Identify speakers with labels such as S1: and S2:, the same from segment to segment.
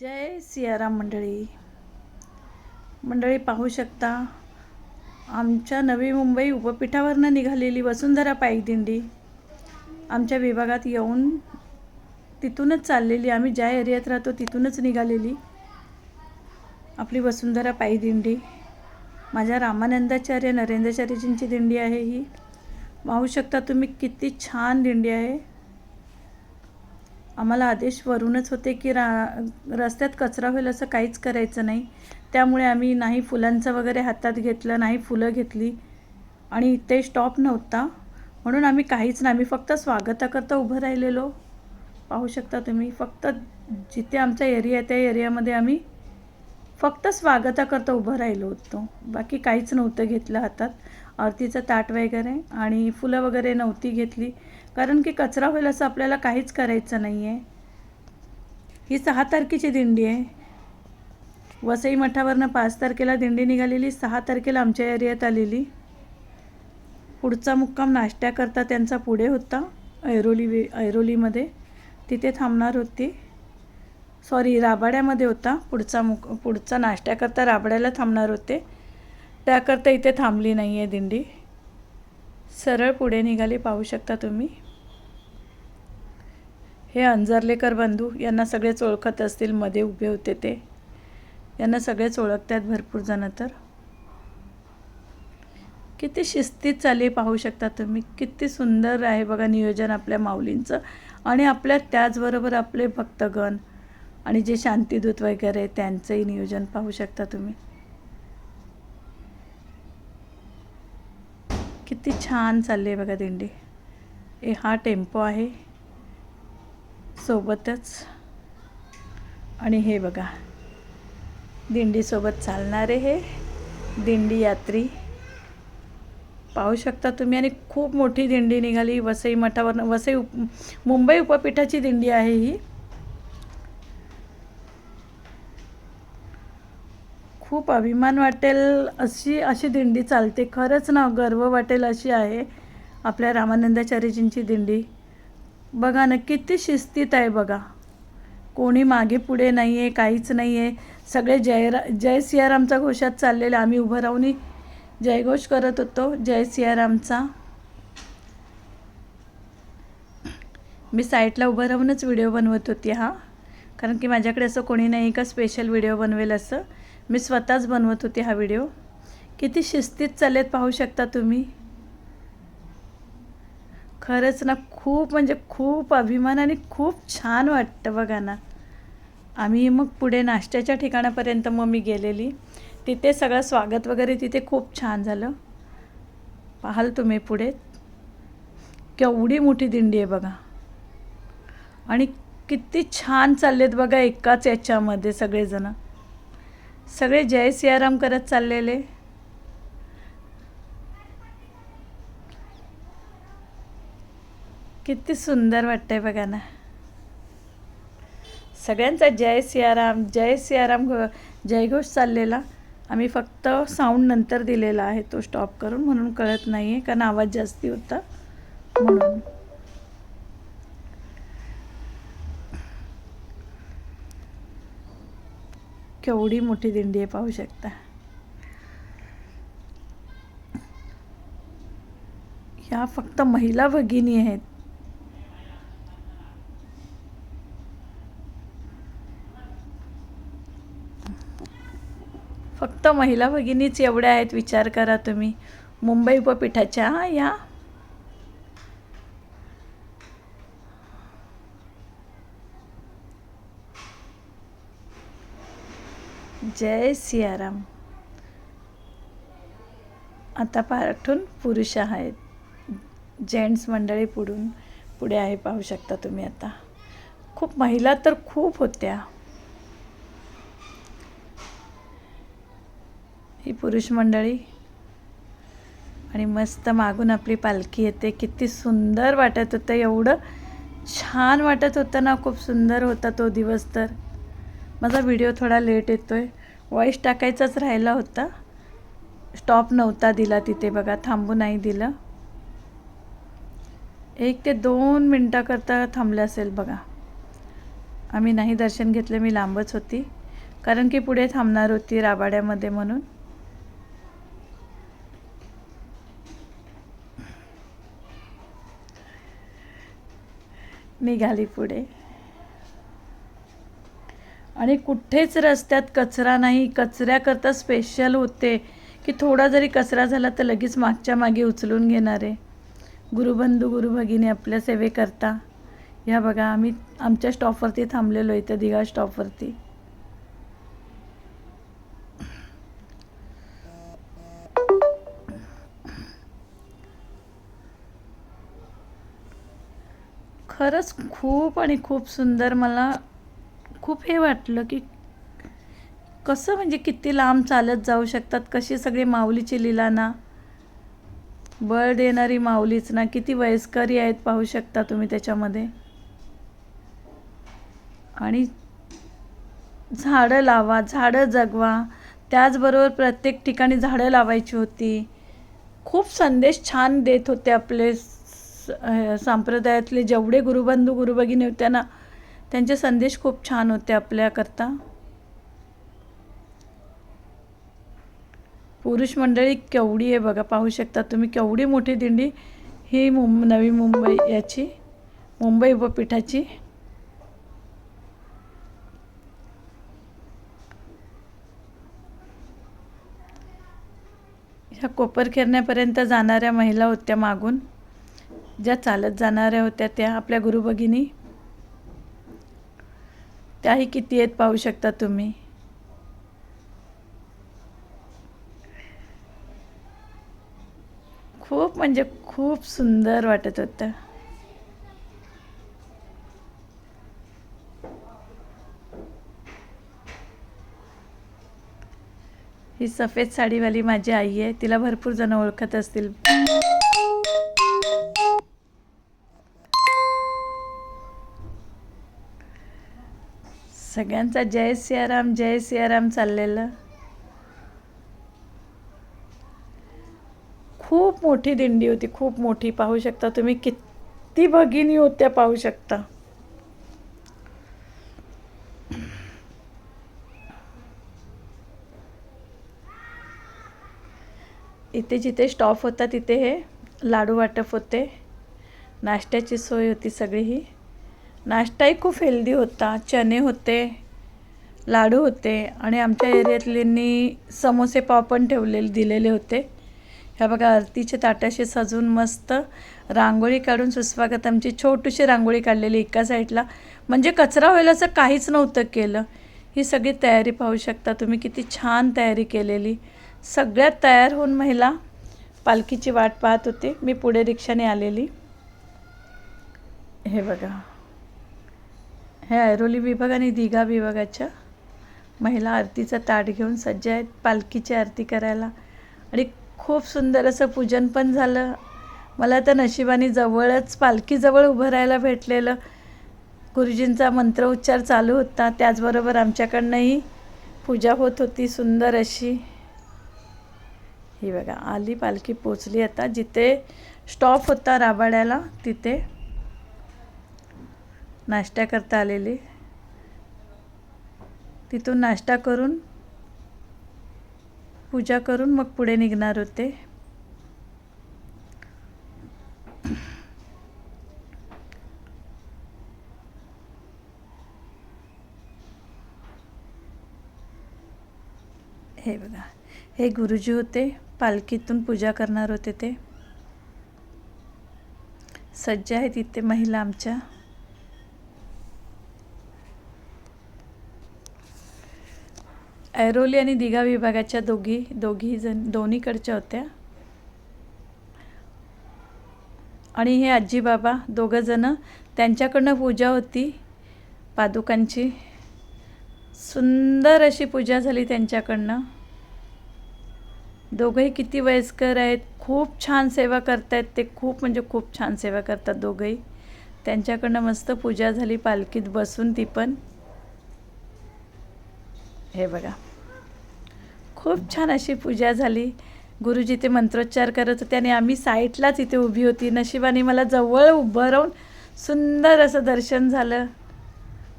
S1: जय सियाराम मंडळी. मंडळी पाहू शकता आमच्या नवी मुंबई उपपीठावरनं निघालेली वसुंधरा पायी दिंडी. आमच्या विभागात येऊन तिथूनच चाललेली आम्ही ज्या एरियात राहतो तिथूनच निघालेली आपली वसुंधरा पायी दिंडी. माझ्या रामानंदाचार्य नरेंद्राचार्यजींची दिंडी आहे ही. पाहू शकता तुम्ही किती छान दिंडी आहे. आम्हाला आदेश वरूनच होते की रा रस्त्यात कचरा होईल असं काहीच करायचं नाही. त्यामुळे आम्ही नाही फुलांचं वगैरे हातात घेतलं नाही फुलं घेतली आणि ते स्टॉप नव्हता. म्हणून आम्ही काहीच नाही आम्ही फक्त स्वागताकरता उभं राहिलेलो. पाहू शकता तुम्ही फक्त जिथे आमचा एरिया आहे त्या एरियामध्ये आम्ही फक्त स्वागताकरता उभं राहिलो होतो. बाकी काहीच नव्हतं घेतलं हातात. आरतीचं ताट वगैरे आणि फुलं वगैरे नव्हती घेतली. कारण की कचरा होईल असं आपल्याला काहीच करायचं नाही आहे ही सहा तारखेची दिंडी आहे. वसई मठावरनं पाच तारखेला दिंडी निघालेली सहा तारखेला आमच्या एरियात आलेली. पुढचा मुक्काम नाश्त्याकरता त्यांचा पुढे होता ऐरोली ऐरोलीमध्ये. तिथे थांबणार होती. सॉरी राबाड्यामध्ये होता. पुढचा मुक पुढचा नाश्त्याकरता राबड्याला थांबणार होते. त्याकरता इथे थांबली नाही आहे दिंडी. सरळ पुढे निघाली पाहू शकता तुम्ही. हे अंजरलेकर बंधू यांना सगळेच ओळखत असतील मध्ये उभे होते ते. यांना सगळेच ओळखतात भरपूर जण तर. किती शिस्तीत चालली पाहू शकता तुम्ही. किती सुंदर आहे बघा नियोजन आपल्या माऊलींचं. आणि आपल्या त्याचबरोबर आपले भक्तगण आणि जे शांतीदूत वगैरे त्यांचंही नियोजन पाहू शकता तुम्ही. किती छान चालली आहे बघा दिंडी. ए हा टेम्पो आहे. सोबतच. आणि हे बघा दिंडीसोबत चालणारे हे दिंडी यात्री. पाहू शकता तुम्ही आणि खूप मोठी दिंडी निघाली. वसई मठावर वसई उप मुंबई उपपीठाची दिंडी आहे ही. खूप अभिमान वाटेल अशी अशी दिंडी चालते. खरंच ना गर्व वाटेल अशी आहे आपल्या रामानंदाचार्यजींची दिंडी. बघा ना किती शिस्तीत आहे बघा. कोणी मागे पुढे नाही आहे काहीच नाही आहे सगळे जयरा जय सियारामचा घोषात चाललेला. आम्ही उभं राहून जयघोष करत होतो. जय सियारामचा. मी साईटला उभं राहूनच व्हिडिओ बनवत होती हा. कारण की माझ्याकडे असं कोणी नाही का स्पेशल व्हिडिओ बनवेल असं. मी स्वतःच बनवत होते हा व्हिडिओ. किती शिस्तीत चालेत पाहू शकता तुम्ही. खरंच ना खूप म्हणजे खूप अभिमान आणि खूप छान वाटतं बघा ना. आम्ही मग पुढे नाश्त्याच्या ठिकाणापर्यंत मग मी गेलेली. तिथे सगळं स्वागत वगैरे तिथे खूप छान झालं. पाहाल तुम्ही पुढे. केवढी मोठी दिंडी आहे बघा. आणि किती छान चाललेत बघा एकाच याच्यामध्ये सगळेजणं. सगळे जय सियाराम करत चाललेले. किती सुंदर वाटतंय बघा ना. सगळ्यांचा जय सियाराम जय सियाराम जयघोष चाललेला. आम्ही फक्त साऊंड नंतर दिलेला आहे तो स्टॉप करून म्हणून कळत नाही आहे कारण आवाज जास्ती होता म्हणून. केवढी मोठी दिंडी आहे पाहू शकता. ह्या फक्त महिला भगिनी आहेत. फक्त महिला भगिनीच एवढ्या आहेत विचार करा तुम्ही. मुंबई उपपीठाच्या हा या. जय सियाराम. आता पाठून पुरुष आहेत. जेंट्स मंडळी पुढून पुढे आहे पाहू शकता तुम्ही आता. खूप महिला तर खूप होत्या. ही पुरुष मंडळी. आणि मस्त मागून आपली पालखी येते. किती सुंदर वाटत होतं. एवढं छान वाटत होतं ना. खूप सुंदर होता तो दिवस तर. माझा व्हिडिओ थोडा लेट येतो आहे वॉईस टाकायचाच राहिला होता. स्टॉप नव्हता दिला तिथे बघा. थांबू नाही दिलं. एक ते दोन मिनटाकरता थांबलं असेल बघा. आम्ही नाही दर्शन घेतलं. मी लांबच होती. कारण की पुढे थांबणार होती राबाड्यामध्ये म्हणून. निघाली पुढे. आणि कुठेच रस्त्यात कचरा नाही कचऱ्याकरता स्पेशल होते की थोडा जरी कचरा झाला तर लगेच मागच्या मागे उचलून घेणारे. गुरुबंधू गुरुभगिनी आपल्या सेवेकरता. ह्या बघा आम्ही आमच्या स्टॉपवरती थांबलेलो इथं दिघा स्टॉपवरती खरंच खूप आणि खूप सुंदर मला खूप हे वाटलं की कसं म्हणजे किती लांब चालत जाऊ शकतात कशी सगळी माऊलीची लीला ना बळ देणारी माऊलीच ना किती वयस्करी आहेत पाहू शकता तुम्ही त्याच्यामध्ये. आणि झाडं लावा झाडं जगवा. त्याचबरोबर प्रत्येक ठिकाणी झाडं लावायची होती. खूप संदेश छान देत होते आपले संप्रदायातले जेवढे गुरुबंधू गुरुभगिनी होत्या ना त्यांचे संदेश खूप छान होते आपल्याकरता. पुरुष मंडळी केवढी आहे बघा पाहू शकता तुम्ही केवढी मोठी दिंडी ही मुंब नवी मुंबई याची मुंबई उपपीठाची. ह्या कोपरखेरण्यापर्यंत जाणाऱ्या महिला होत्या मागून. ज्या चालत जाणाऱ्या होत्या त्या आपल्या गुरुभगिनी त्याही किती आहेत पाहू शकता तुम्ही? खूप म्हणजे खूप सुंदर वाटत होतं. ही सफेद साडीवाली माझी आई आहे तिला भरपूर जण ओळखत असतील. सगळ्यांचा जय सियाराम जय सियाराम चाललेलं. खूप मोठी दिंडी होती खूप मोठी. पाहू शकता तुम्ही किती भगिनी होत्या पाहू शकता. इथे जिथे स्टॉप होता तिथे हे लाडू वाटप होते. नाश्त्याची सोय होती सगळी ही. नाश्ताही खूप हेल्दी होता चणे होते लाडू होते आणि आमच्या एरियातल्यांनी समोसे पाव पण ठेवलेले दिलेले होते. ह्या बघा आरतीच्या ताटाशी सजून मस्त रांगोळी काढून सुस्वागत आमची छोटीशी रांगोळी काढलेली एका साईडला. म्हणजे कचरा होईल असं काहीच नव्हतं केलं. ही सगळी तयारी पाहू शकता तुम्ही किती छान तयारी केलेली. सगळ्यात तयार होऊन महिला पालखीची वाट पाहत होते. मी पुढे रिक्षाने आलेली. हे बघा. हे ऐरोली विभाग आणि दिघा विभागाच्या महिला आरतीचं ताट घेऊन सज्ज आहेत. पालखीची आरती करायला. आणि खूप सुंदर असं पूजन पण झालं. मला तर नशिबाने जवळच पालखीजवळ उभं राहायला भेटलेलं. गुरुजींचा मंत्रोच्चार चालू होता. त्याचबरोबर आमच्याकडनंही पूजा होत होती. सुंदर अशी. ही बघा आली पालखी पोचली आता. जिथे स्टॉप होता राबाड्याला तिथे नाश्ता करता आलेली. तिथून नाश्ता करून पूजा करून मग पुढे निघणार होते. हे बघा हे गुरुजी होते पालखीतून पूजा करणार होते ते. सज्ज आहेत तिथे महिला आमच्या. ऐरोली आणि दिघा विभागाच्या दोघी दोघी जण दोन्हीकडच्या होत्या. आणि हे आजी बाबा दोघं जणं त्यांच्याकडनं पूजा होती पादुकांची. सुंदर अशी पूजा झाली त्यांच्याकडनं. दोघंही किती वयस्कर आहेत खूप छान सेवा करतायत ते खूप म्हणजे खूप छान सेवा करतात दोघंही. त्यांच्याकडनं मस्त पूजा झाली पालखीत बसून ती पण. हे बघा. खूप छान अशी पूजा झाली. गुरुजी ते मंत्रोच्चार करत होते आणि आम्ही साईटलाच इथे उभी होती. नशिबाने मला जवळ उभं राहून सुंदर असं दर्शन झालं.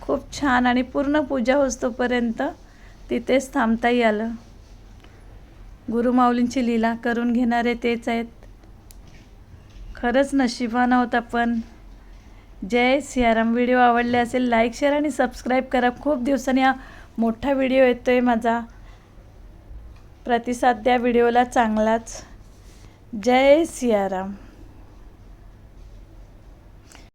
S1: खूप छान आणि पूर्ण पूजा होतोपर्यंत तिथेच थांबताही आलं. गुरुमाऊलींची लीला करून घेणारे तेच आहेत. खरंच नशिबानं होता पण. जय सियाराम. व्हिडिओ आवडले असेल लाईक शेअर आणि सबस्क्राईब करा. खूप दिवसांनी मोठा व्हिडिओ येतो आहे माझा. प्रतिसाद द्या व्हिडिओला चांगलाच. जय सियाराम.